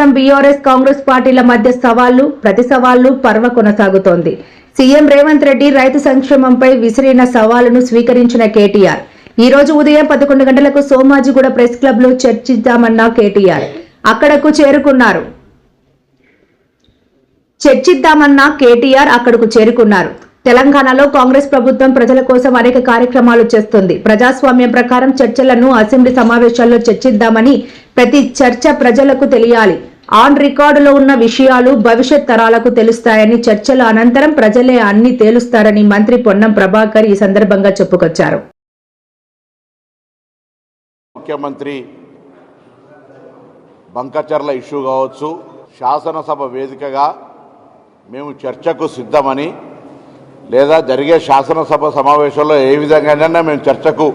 ప్రస్తుతం బీఆర్ఎస్ కాంగ్రెస్ పార్టీల మధ్య సవాళ్ళు ప్రతి సవాళ్ళు పర్వ కొనసాగుతోంది. సీఎం రేవంత్ రెడ్డి రైతు సంక్షేమంపై విసిరిన సవాలును స్వీకరించిన కేటీఆర్. ఈ రోజు ఉదయం పదకొండు గంటలకు సోమాజిగూడ ప్రెస్ క్లబ్లో చర్చిద్దామన్న కేటీఆర్. అక్కడకు చేరుకున్నారు. చర్చిద్దామన్న కేటీఆర్ అక్కడకు చేరుకున్నారు. తెలంగాణలో కాంగ్రెస్ ప్రభుత్వం ప్రజల కోసం అనేక కార్యక్రమాలు చేస్తుంది. ప్రజాస్వామ్యం ప్రకారం చర్చలను అసెంబ్లీ సమావేశాల్లో చర్చిద్దామని ప్రతి చర్చ ప్రజలకు తెలియాలి. ఆన్ రికార్డులో ఉన్న విషయాలు భవిష్యత్ తరాలకు తెలుస్తాయని చర్చల అనంతరం ప్రజలే అన్ని తేలుస్తారని మంత్రి పొన్నం ప్రభాకర్ ఈ సందర్భంగా చెప్పుకొచ్చారు. ముఖ్యమంత్రి బంకచర్ల ఇష్యూ కావచ్చు శాసనసభ వేదికగా మేము చర్చకు సిద్ధమని లేదా జరిగే శాసనసభ సమావేశంలో ఏ విధంగానైనా మేము చర్చకు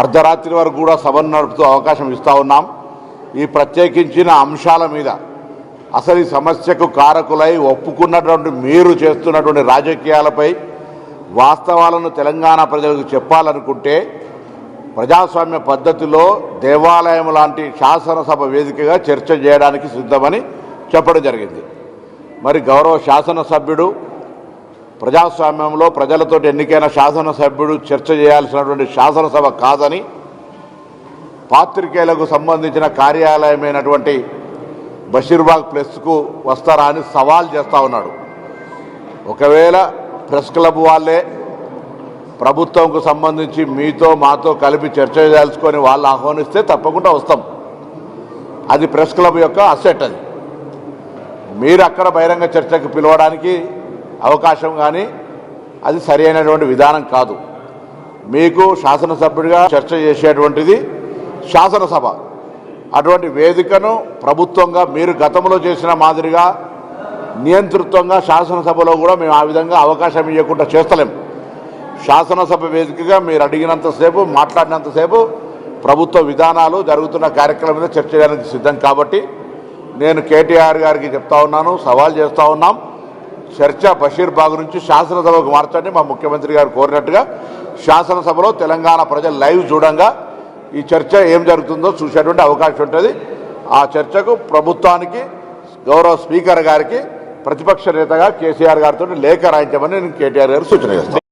అర్ధరాత్రి వరకు కూడా సభను నడుపుతూ అవకాశం ఇస్తా ఉన్నాం. ఈ ప్రత్యేకించిన అంశాల మీద అసలు ఈ సమస్యకు కారకులై ఒప్పుకున్నటువంటి మీరు చేస్తున్నటువంటి రాజకీయాలపై వాస్తవాలను తెలంగాణ ప్రజలకు చెప్పాలనుకుంటే ప్రజాస్వామ్య పద్ధతిలో దేవాలయం లాంటి శాసనసభ వేదికగా చర్చ చేయడానికి సిద్ధమని చెప్పడం జరిగింది. మరి గౌరవ శాసనసభ్యుడు ప్రజాస్వామ్యంలో ప్రజలతో ఎన్నికైన శాసనసభ్యుడు చర్చ చేయాల్సినటువంటి శాసనసభ కాదని పాత్రికేయులకు సంబంధించిన కార్యాలయమైనటువంటి బషీర్బాగ్ ప్రెస్కు వస్తారా అని సవాల్ చేస్తూ ఉన్నాడు. ఒకవేళ ప్రెస్ క్లబ్ వాళ్ళే ప్రభుత్వంకు సంబంధించి మీతో మాతో కలిపి చర్చ చేయాల్చుకొని వాళ్ళు ఆహ్వానిస్తే తప్పకుండా వస్తాం. అది ప్రెస్ క్లబ్ యొక్క అసెట్ అది. మీరు అక్కడ బహిరంగ చర్చకు పిలవడానికి అవకాశం కానీ అది సరి అయినటువంటి విధానం కాదు. మీకు శాసనసభ్యుడిగా చర్చ చేసేటువంటిది శాసనసభ. అటువంటి వేదికను ప్రభుత్వంగా మీరు గతంలో చేసిన మాదిరిగా నియంతృత్వంగా శాసనసభలో కూడా మేము ఆ విధంగా అవకాశం ఇవ్వకుండా చేస్తలేం. శాసనసభ వేదికగా మీరు అడిగినంతసేపు మాట్లాడినంతసేపు ప్రభుత్వ విధానాలు జరుగుతున్న కార్యక్రమం మీద చర్చ చేయడానికి సిద్ధం కాబట్టి నేను కేటీఆర్ గారికి చెప్తా ఉన్నాను సవాల్ చేస్తూ ఉన్నాం. చర్చ బషీర్ బాగ్ నుంచి శాసనసభకు మార్చండి మా ముఖ్యమంత్రి గారు కోరినట్టుగా. శాసనసభలో తెలంగాణ ప్రజలు లైవ్ చూడంగా ఈ చర్చ ఏం జరుగుతుందో చూసేటువంటి అవకాశం ఉంటుంది. ఆ చర్చకు ప్రభుత్వానికి గౌరవ స్పీకర్ గారికి ప్రతిపక్ష నేతగా కేసీఆర్ గారితో లేఖ రాయించమని నేను కేటీఆర్ గారు సూచన చేస్తాను.